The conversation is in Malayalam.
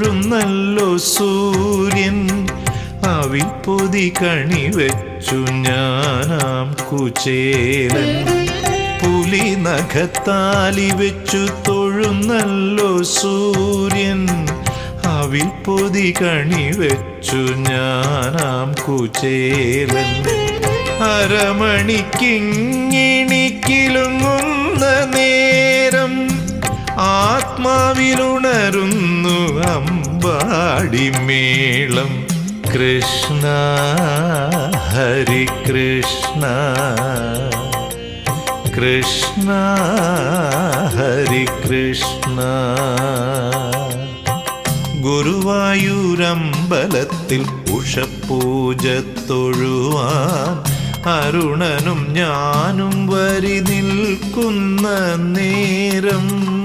തൊഴുന്നല്ലോ സൂര്യൻ. അവിൽ പൊതി കണി വെച്ചു ഞാനാം കുചേലൻ. പുലി നഖത്താലി വെച്ചു തൊഴുന്നല്ലോ സൂര്യൻ. അവിൽ പൊതി കണി വെച്ചു ഞാനാം കുചേലൻ. അരമണിക്കിങ്ങിണിക്കിലുങ്ങുന്ന നേരം ആത്മാവിലുണരുന്നു അമ്പാടിമേളം. കൃഷ്ണ ഹരി കൃഷ്ണ. കൃഷ്ണ ഹരി കൃഷ്ണ. ഗുരുവായൂരമ്പലത്തിൽ ഉഷപ്പൂജ തൊഴുവാൻ അരുണനും ഞാനും വരി നിൽക്കുന്ന നേരം